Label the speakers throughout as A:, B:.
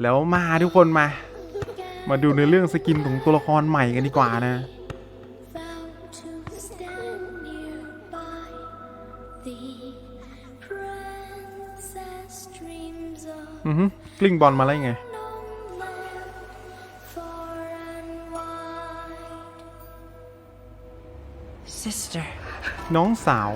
A: แล้วมาทุกคนมา มาดูในเรื่องสกินของตัวละครใหม่กันดีกว่านะ
B: Found to stand nearby. The princess dreams of
A: อือฮึกลิ้งบอลมาแล้วไง
B: no land far and wide.
C: Sister.
A: น้องสาว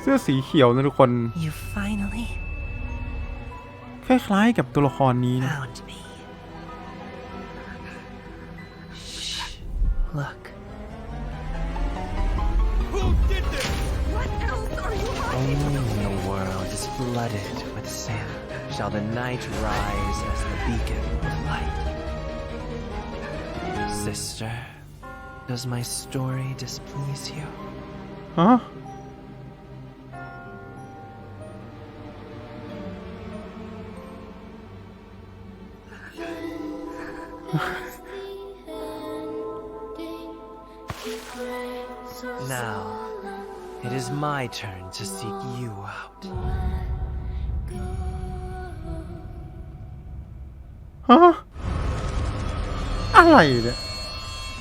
A: เสื้อสีเขียวนะทุกคน
C: You finally
A: คล้ายๆกับตัวละครนี้นะ
C: found me. Shh. Look. Only when the world is flooded with sin shall the night rise as the beacon of light. Sister, does my story displease you?
A: ฮะ
C: My turn to seek you out.
A: ฮะอะไรเนี่ย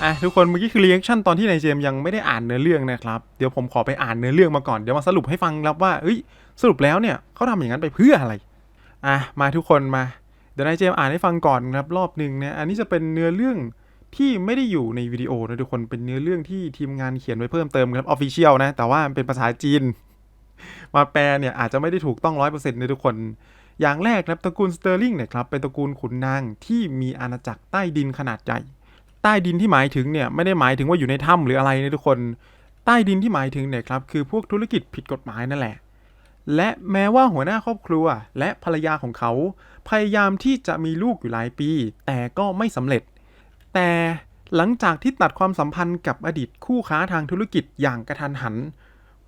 A: อะทุกคนเมื่อกี้คือรีแอคชั่นตอนที่นายเจมส์ยังไม่ได้อ่านเนื้อเรื่องนะครับเดี๋ยวผมขอไปอ่านเนื้อเรื่องมาก่อนเดี๋ยวมาสรุปให้ฟังครับว่าเอ้ยสรุปแล้วเนี่ยเขาทำอย่างนั้นไปเพื่ออะไรอะมาทุกคนมาเดี๋ยวนายเจมส์อ่านให้ฟังก่อนครับรอบหนึ่งนี่ยอันนี้จะเป็นเนื้อเรื่อง ที่ไม่ได้อยู่ในวิดีโอนะทุกคนเป็นเนื้อเรื่องที่ทีมงานเขียนไว้เพิ่มเติมครับออฟฟิเชียลนะ แต่ว่าเป็นภาษาจีน มาแปลเนี่ยอาจจะไม่ได้ถูกต้องร้อยเปอร์เซ็นต์ในทุกคน อย่างแรกครับตระกูลสเตอร์ลิงเนี่ยครับเป็นตระกูลขุนนางที่มีอาณาจักรใต้ดินขนาดใหญ่ใต้ดินที่หมายถึงเนี่ยไม่ได้หมายถึงว่าอยู่ในถ้ำหรืออะไรนะทุกคน ใต้ดินที่หมายถึงเนี่ยครับคือพวกธุรกิจผิดกฎหมายนั่นแหละ และแม้ว่าหัวหน้าครอบครัว และภรรยาของเขา พยายามที่จะมีลูกอยู่หลายปี แต่ก็ไม่สำเร็จ แต่หลังจากที่ตัดความสัมพันธ์กับอดีตคู่ค้าทางธุรกิจอย่างกระทันหัน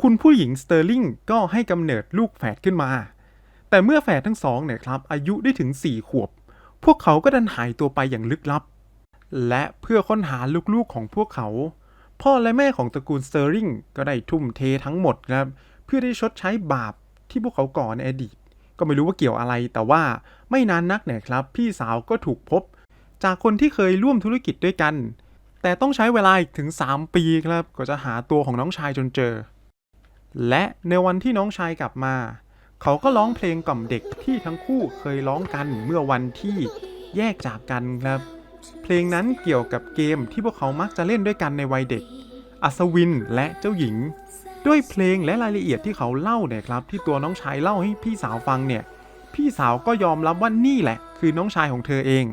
A: คุณผู้หญิงสเตอร์ลิงก็ให้กำเนิดลูกแฝดขึ้นมา แต่เมื่อแฝดทั้งสองเนี่ยครับ อายุได้ถึง 4 ขวบ พวกเขาก็ดันหายตัวไปอย่างลึกลับ และเพื่อค้นหาลูกๆของพวกเขา พ่อและแม่ของตระกูลสเตอร์ลิงก็ได้ทุ่มเททั้งหมดครับ เพื่อได้ชดใช้บาปที่พวกเขาก่อในอดีต ก็ไม่รู้ว่าเกี่ยวอะไร แต่ว่าไม่นานนักเนี่ยครับ พี่สาวก็ถูกพบ จากคนที่เคยร่วมธุรกิจด้วยกัน แต่ต้องใช้เวลาอีกถึง 3 ปีครับกว่าจะหาตัวของน้องชายจนเจอ และในวันที่น้องชายกลับมา เขาก็ร้องเพลงกล่อมเด็กที่ทั้งคู่เคยร้องกันเมื่อวันที่แยกจากกันครับ เพลงนั้นเกี่ยวกับเกมที่พวกเขามักจะเล่นด้วยกันในวัยเด็ก อัศวินและเจ้าหญิง ด้วยเพลงและรายละเอียดที่เขาเล่าเนี่ยครับ ที่ตัวน้องชายเล่าให้พี่สาวฟังเนี่ย พี่สาวก็ยอมรับว่านี่แหละ คือน้องชายของเธอเอง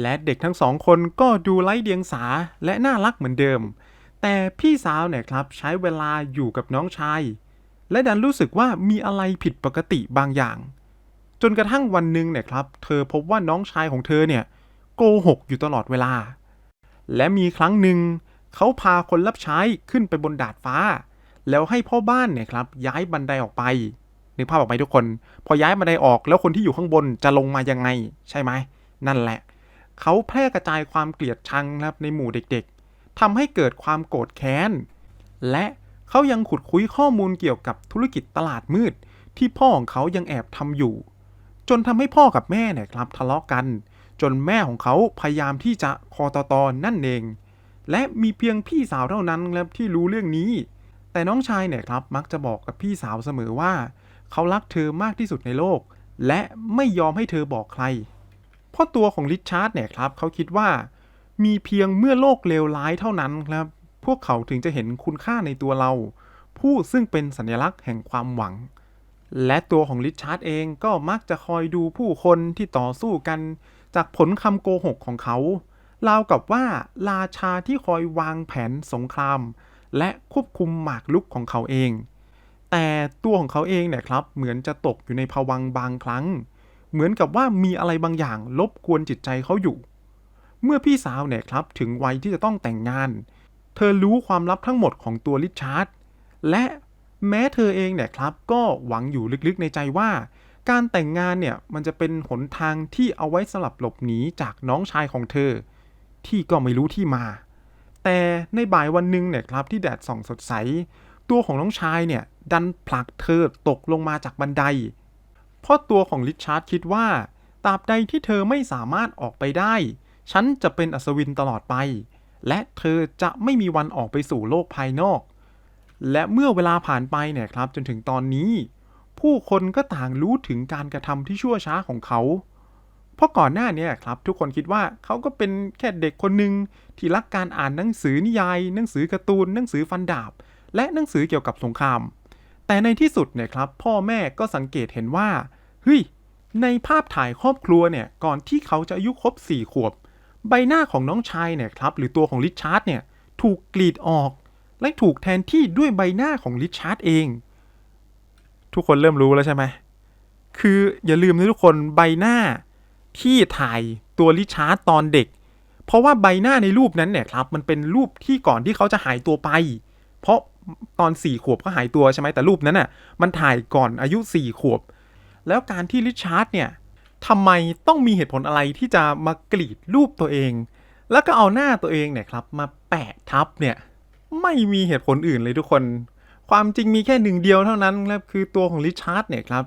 A: และเด็กทั้งสองคนก็ดูไร้เดียงสาและน่ารักเหมือนเดิม แต่พี่สาวเนี่ยครับใช้เวลาอยู่กับน้องชาย และดันรู้สึกว่ามีอะไรผิดปกติบางอย่าง จนกระทั่งวันหนึ่งเนี่ยครับ เธอพบว่าน้องชายของเธอเนี่ยโกหกอยู่ตลอดเวลา และมีครั้งหนึ่งเขาพาคนรับใช้ขึ้นไปบนดาดฟ้า แล้วให้พ่อบ้านเนี่ยครับย้ายบันไดออกไปนึกภาพออกไหมทุกคน พอย้ายบันไดออกแล้วคนที่อยู่ข้างบนจะลงมายังไง ใช่ไหมนั่นแหละ เขาแพร่กระจายความเกลียดชังนะครับในหมู่เด็กๆทำให้เกิดความโกรธแค้น และเขายังขุดคุยข้อมูลเกี่ยวกับธุรกิจตลาดมืด ที่พ่อของเขายังแอบทำอยู่ จนทำให้พ่อกับแม่เนี่ยครับทะเลาะกัน จนแม่ของเขาพยายามที่จะคอตอตอนนั่นเอง และมีเพียงพี่สาวเท่านั้นครับที่รู้เรื่องนี้ แต่น้องชายเนี่ยครับมักจะบอกกับพี่สาวเสมอว่า เขารักเธอมากที่สุดในโลก และไม่ยอมให้เธอบอกใคร เพราะตัวของริชาร์ดเนี่ยครับเขาคิดว่ามีเพียงเมื่อโลกเลวร้ายเท่านั้นครับ พวกเขาถึงจะเห็นคุณค่าในตัวเรา ผู้ซึ่งเป็นสัญลักษณ์แห่งความหวัง และตัวของริชาร์ดเองก็มักจะคอยดูผู้คนที่ต่อสู้กัน จากผลคำโกหกของเขาราวกับว่าราชาที่คอยวางแผนสงคราม และควบคุมหมากลุกของเขาเอง แต่ตัวของเขาเองเนี่ยครับเหมือนจะตกอยู่ในภวังบางครั้ง เหมือนกับว่ามีอะไรบางอย่างลบกวนจิตใจเขาอยู่ เมื่อพี่สาวเนี่ยครับถึงวัยที่จะต้องแต่งงาน เธอรู้ความลับทั้งหมดของตัวริชาร์ดและแม้เธอเองเนี่ยครับก็หวังอยู่ลึกๆในใจว่า การแต่งงานเนี่ยมันจะเป็นหนทางที่เอาไว้สลับหลบหนีจากน้องชายของเธอ ที่ก็ไม่รู้ที่มา แต่ในบ่ายวันหนึ่งเนี่ยครับที่แดดส่องสดใส ตัวของน้องชายเนี่ยดันผลักเธอตกลงมาจากบันได เพราะตัวของริชาร์ดคิดว่าตราบใดที่เธอไม่สามารถออกไปได้ ฉันจะเป็นอัศวินตลอดไป และเธอจะไม่มีวันออกไปสู่โลกภายนอก และเมื่อเวลาผ่านไปเนี่ยครับจนถึงตอนนี้ ผู้คนก็ต่างรู้ถึงการกระทำที่ชั่วช้าของเขา เพราะก่อนหน้านี้ครับทุกคนคิดว่าเขาก็เป็นแค่เด็กคนหนึ่งที่รักการอ่านหนังสือนิยาย หนังสือการ์ตูน หนังสือฟันดาบ และหนังสือเกี่ยวกับสงคราม แต่ในที่สุดเนี่ยครับพ่อแม่ก็สังเกตเห็นว่าเฮ้ยในภาพถ่ายครอบครัวเนี่ยก่อนที่เขาจะอายุครบ 4 ขวบ ใบหน้าของน้องชายเนี่ยครับหรือตัวของริชาร์ดเนี่ยถูกกรีดออก และถูกแทนที่ด้วยใบหน้าของริชาร์ดเอง ทุกคนเริ่มรู้แล้วใช่ไหมคืออย่าลืมนะทุกคนใบหน้าที่ถ่ายตัวริชาร์ดตอนเด็ก เพราะว่าใบหน้าในรูปนั้นเนี่ยครับมันเป็นรูปที่ก่อนที่เขาจะหายตัวไป เพราะ ตอนสี่ขวบก็หายตัวใช่ไหมแต่รูปนั้นน่ะมันถ่ายก่อนอายุสี่ขวบ แล้วการที่ริชาร์ดเนี่ยทำไมต้องมีเหตุผลอะไรที่จะมากรีดรูปตัวเอง แล้วก็เอาหน้าตัวเองเนี่ยครับมาแปะทับเนี่ยไม่มีเหตุผลอื่นเลยทุกคน ความจริงมีแค่หนึ่งเดียวเท่านั้นครับคือตัวของริชาร์ดเนี่ยครับ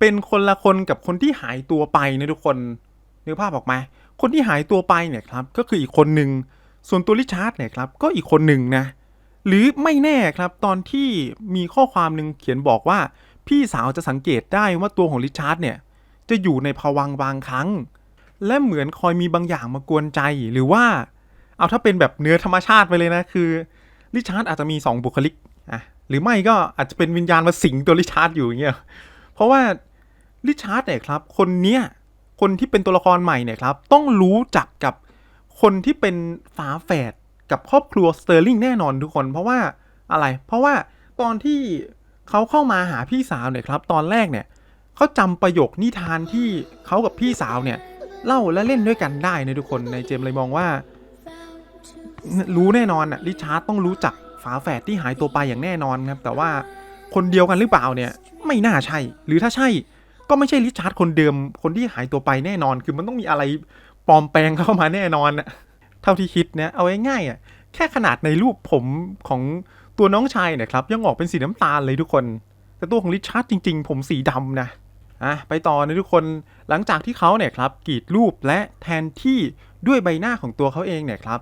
A: เป็นคนละคนกับคนที่หายตัวไปนะทุกคนนึกภาพออกไหมคนที่หายตัวไปเนี่ยครับก็คืออีกคนหนึ่งส่วนตัวริชาร์ดเนี่ยครับก็อีกคนหนึ่งนะ หรือไม่แน่ครับตอนที่มีข้อความหนึ่งเขียนบอกว่า พี่สาวจะสังเกตได้ว่าตัวของริชาร์ดเนี่ยจะอยู่ในภวังบางครั้ง และเหมือนคอยมีบางอย่างมากวนใจหรือว่า เอาถ้าเป็นแบบเนื้อธรรมชาติไปเลยนะคือริชาร์ดอาจจะมี 2 บุคลิกอะหรือไม่ก็อาจจะเป็นวิญญาณมาสิงตัวริชาร์ดอยู่อย่างเงี้ยเพราะว่าริชาร์ดเนี่ยครับคนเนี้ยคนที่เป็นตัวละครใหม่เนี่ยครับต้องรู้จักกับคนที่เป็นฝาแฝด กับครอบครัวสเตอร์ลิงแน่นอนทุกคน เพราะว่าอะไร เพราะว่าตอนที่เขาเข้ามาหาพี่สาวเนี่ยครับ ตอนแรกเนี่ยเขาจำประโยคนิทานที่เขากับพี่สาวเนี่ยเล่าและเล่นด้วยกันได้นะทุกคนในเจมเลยมองว่า รู้แน่นอนอะริชาร์ดต้องรู้จักฝาแฝดที่หายตัวไปอย่างแน่นอนครับ แต่ว่าคนเดียวกันหรือเปล่าเนี่ย ไม่น่าใช่ หรือถ้าใช่ ก็ไม่ใช่ริชาร์ดคนเดิม คนที่หายตัวไปแน่นอน คือมันต้องมีอะไรปลอมแปลงเข้ามาแน่นอนอะ เท่าที่คิดนะเอาง่ายๆอะแค่ขนาดในรูปผมของตัวน้องชายเนี่ยครับยังออกเป็นสีน้ำตาลเลยทุกคน แต่ตัวของริชาร์ดจริง ๆ ผมสีดำนะอะไปต่อนะทุกคนหลังจากที่เขาเนี่ยครับกรีดรูปและแทนที่ด้วยใบหน้าของตัวเขาเองเนี่ยครับ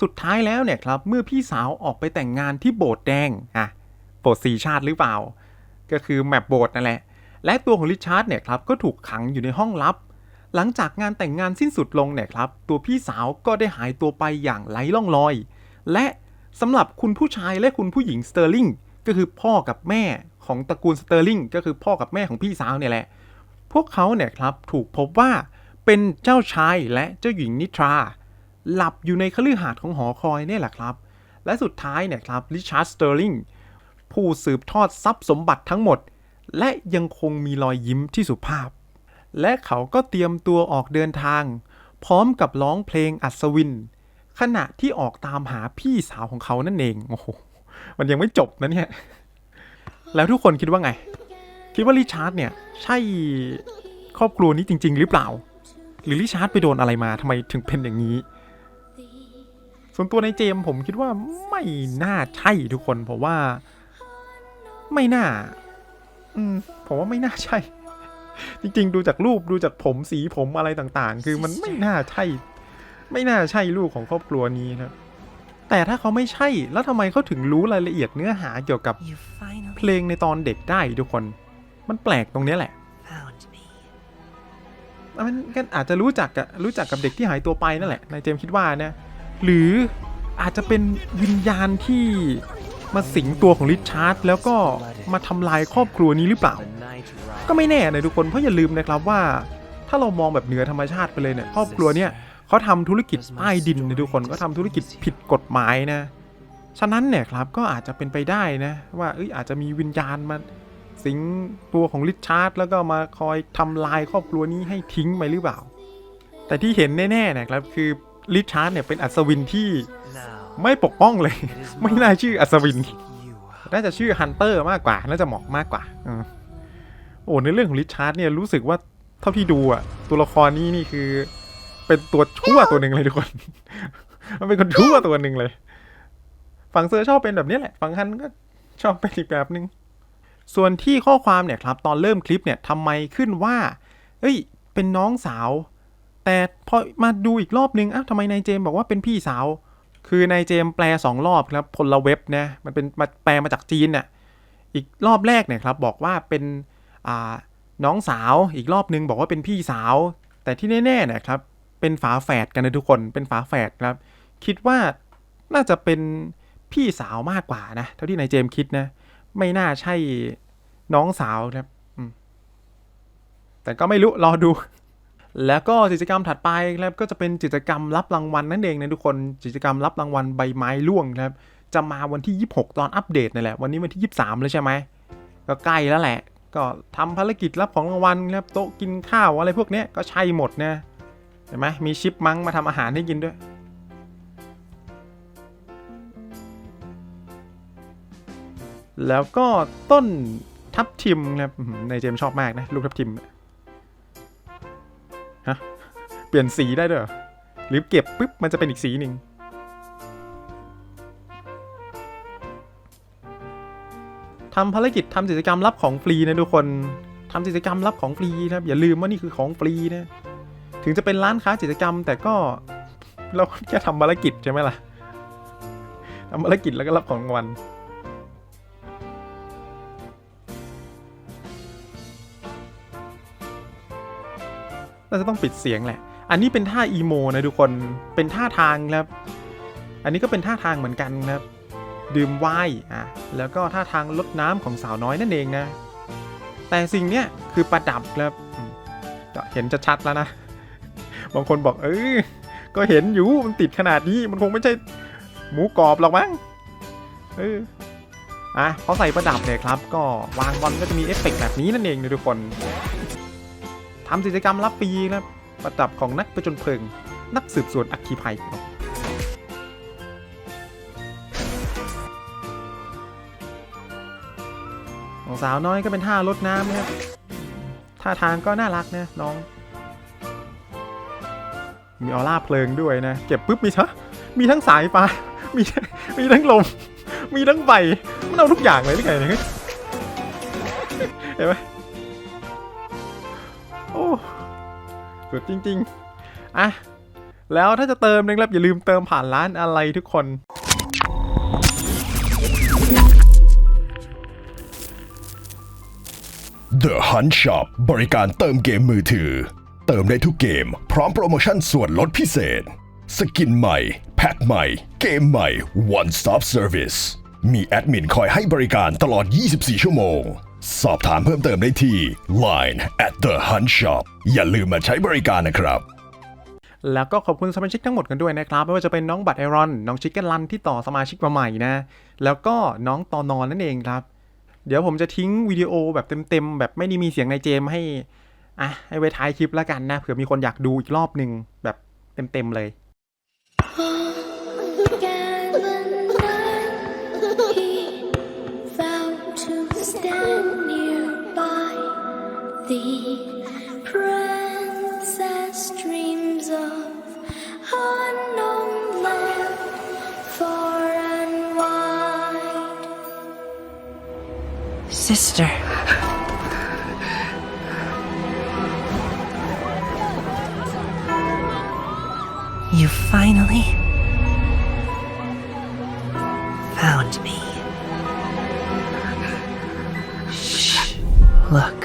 A: สุดท้ายแล้วเนี่ยครับเมื่อพี่สาวออกไปแต่งงานที่โบสถ์แดงอะโบสถ์สีชาติหรือเปล่า ก็คือแมปโบสถ์นั่นแหละและตัวของริชาร์ดเนี่ยครับก็ถูกขังอยู่ในห้องลับ หลังจากงานแต่งงานสิ้นสุดลงเนี่ยครับ ตัวพี่สาวก็ได้หายตัวไปอย่างไร้ล่องรอย และสำหรับคุณผู้ชายและคุณผู้หญิงสเตอร์ลิงก็คือพ่อกับแม่ของตระกูลสเตอร์ลิงก็คือพ่อกับแม่ของพี่สาวเนี่ยแหละ พวกเขาเนี่ยครับถูกพบว่าเป็นเจ้าชายและเจ้าหญิงนิทรา หลับอยู่ในคฤหาสน์ของหอคอยเนี่ยแหละครับ และสุดท้ายเนี่ยครับริชาร์ดสเตอร์ลิงผู้สืบทอดทรัพย์สมบัติทั้งหมด และยังคงมีรอยยิ้มที่สุภาพ และเขาก็เตรียมตัวออกเดินทาง พร้อมกับร้องเพลงอัศวิน ขณะที่ออกตามหาพี่สาวของเขานั่นเองโอ้โหมันยังไม่จบนะเนี่ย แล้วทุกคนคิดว่าไง คิดว่าริชาร์ดเนี่ย ใช่ครอบครัวนี้จริง ๆ หรือเปล่า หรือริชาร์ดไปโดนอะไรมาทำไมถึงเป็นอย่างนี้ ส่วนตัวในเจมผมคิดว่าไม่น่าใช่ทุกคน เพราะว่า ไม่น่า อืมผมว่าไม่น่าใช่ จริงๆ ดูจากรูปดูจากผมสีผมอะไรต่างๆ คือมันไม่น่าใช่ ไม่น่าใช่ลูกของครอบครัวนี้ครับแต่ถ้าเขาไม่ใช่แล้วทำไมเขาถึงรู้รายละเอียดเนื้อหาเกี่ยวกับ
C: You finally
A: เพลงในตอนเด็กได้ทุกคน มันแปลกตรงเนี้ยแหละ
C: found me.
A: มันก็อาจจะรู้จักกับรู้จักกับเด็กที่หายตัวไปนั่นแหละนายเจมส์คิดว่านะหรืออาจจะเป็นวิญญาณที่มาสิงตัวของริชาร์ดแล้วก็มาทำลายครอบครัวนี้หรือเปล่า
C: The night
A: ก็ไม่แน่นะทุกคนเพราะอย่าลืมนะครับว่า ถ้าเรามองแบบเหนือธรรมชาติไปเลยเนี่ยครอบครัวเนี่ยเขาทำธุรกิจใต้ดินนะทุกคนก็ทำธุรกิจผิดกฎหมายนะฉะนั้นเนี่ยครับก็อาจจะเป็นไปได้นะว่าเอ้ยอาจจะมีวิญญาณมาสิงตัวของริชาร์ดแล้วก็มาคอยทำลายครอบครัวนี้ให้ทิ้งไปหรือเปล่า แต่ที่เห็นแน่ๆนะครับคือริชาร์ดเนี่ยเป็นอัศวินที่
C: Now,
A: ไม่ปกป้องเลย
C: it is
A: ไม่น่า
C: my
A: ชื่ออัศวิน
C: you
A: น่าจะชื่อฮันเตอร์มากกว่า น่าจะเหมาะมากกว่าอืม โอ้ในเรื่องของริชาร์ดเนี่ยรู้สึกว่าเท่าที่ดูอะตัวละครนี้นี่คือ เป็นตัวชั่วตัวหนึ่งเลยทุกคน มันเป็นคนชั่วตัวหนึ่งเลย ฝั่งเซอร์ชอบเป็นแบบนี้แหละ ฝั่งฮันก็ชอบเป็นอีกแบบหนึง่งส่วนที่ข้อความเนี่ยครับ ตอนเริ่มคลิปเนี่ยทำไมขึ้นว่า เอ้ย เป็นน้องสาว แต่พอมาดูอีกรอบนึงอ้าวทำไมนายเจมส์บอกว่าเป็นพี่สาว คือนายเจมส์แปลสองรอบครับพลเว็บนะมันเป็นมาแปลมาจากจีนเนี่ยอีกรอบแรกเนี่ยครับ บอกว่าเป็น น้องสาวอีกรอบนึงบอกว่าเป็นพี่สาว แต่ที่แน่ๆนี่ยครับ เป็นฝาแฝดกันนะทุกคนเป็นฝาแฝดครับ คิดว่าน่าจะเป็นพี่สาวมากกว่านะเท่าที่นายเจมส์คิดนะ ไม่น่าใช่น้องสาวครับแต่ก็ไม่รู้รอดู แล้วก็กิจกรรมถัดไปครับก็จะเป็นกิจกรรมรับรางวัลนั่นเองนะทุกคนกิจกรรมรับรางวัลใบไม้ร่วงครับจะมาวันที่ 26 ตอนอัปเดตนี่แหละวันนี้วันที่ 23 แล้วใช่ไหมก็ใกล้แล้วแหละ ก็ทำภารกิจรับของรางวัลครับโต๊ะกินข้าวอะไรพวกนี้ก็ใช่หมดนะเห็นไหมมีชิปมังมาทำอาหารให้กินด้วย แล้วก็ต้นทับทิมครับอื้อหือนเจมชอบมากนะลูกทับทิมฮะเปลี่ยนสีได้ด้วยเหรอหรือเก็บปุ๊บมันจะเป็นอีกสีหนึ่ง ทำภารกิจทำกิจกรรมรับของฟรีนะทุกคนทำกิจกรรมรับของฟรีนะครับอย่าลืมว่านี่คือของฟรีนะถึงจะเป็นร้านค้ากิจกรรม แต่ก็เราแค่ทำภารกิจใช่ไหมล่ะทำภารกิจแล้วก็รับของรางวัลเราจะต้องปิดเสียงแหละ อันนี้เป็นท่าอีโมนะทุกคน เป็นท่าทางครับ อันนี้ก็เป็นท่าทางเหมือนกันครับ ดื่มไวน์อะแล้วก็ท่าทางลดน้ำของสาวน้อยนั่นเองนะ แต่สิ่งเนี้ยคือประดับครับเห็นจะชัดแล้วนะ บางคนบอกเออก็เห็นอยู่มันติดขนาดนี้มันคงไม่ใช่หมูกรอบหรอกมั้งเอออะพอใส่ประดับเนี่ยครับ ก็วางบอลก็จะมีเอฟเฟกต์แบบนี้นั่นเองนะทุกคนทำกิจกรรมรับปีนะประดับของนักประจนเพลิง นักสืบสวนอัคคีภัยครับ สาวน้อยก็เป็นท่ารดน้ำนะครับท่าทางก็น่ารักนะน้อง มีออร่าเพลิงด้วยนะ เก็บปุ๊บมีทั้งมีทั้งสายฟ้ามีมีทั้งลม มีทั้งใบมันเอาทุกอย่างเลยหรือไงเนี่ยเห็นไหมโอ้สุดจริง ๆ อะ แล้วถ้าจะเติมนะครับอย่าลืมเติมผ่านร้านอะไรทุกคน
D: The Hunt Shop บริการเติมเกมมือถือ เติมได้ทุกเกม พร้อมโปรโมชั่นส่วนลดพิเศษ สกินใหม่ แพ็คใหม่ เกมใหม่ One Stop Service มีแอดมินคอยให้บริการตลอด 24 ชั่วโมง สอบถามเพิ่มเติมได้ที่ Line at the Hunt Shop อย่าลืมมาใช้บริการนะครับ
A: แล้วก็ขอบคุณสมาชิกทั้งหมดกันด้วยนะครับ ไม่ว่าจะเป็นน้องบัตรไอรอน น้องชิคเก้นลันที่ต่อสมาชิกมาใหม่นะ แล้วก็น้องตอนอนนั่นเองครับ เดี๋ยวผมจะทิ้งวิดีโอแบบเต็มๆ แบบไม่ได้มีเสียงในเจมให้อะให้ไว้ท้ายคลิปแล้วกันนะเผื่อมีคนอยากดูอีกรอบหนึ่งแบบเต็มๆเลย
B: found me. Shh. Look.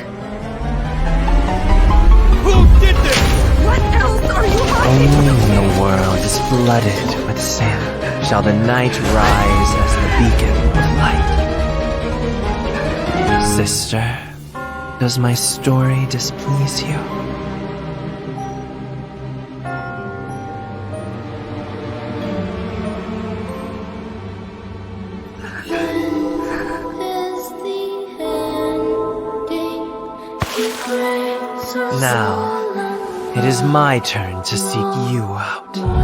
B: Who did this? What else
E: are you hiding?
C: Only when the world is flooded with sand shall the night rise as the beacon of light. Sister, does my story displease you? Now. It is my turn to seek you out.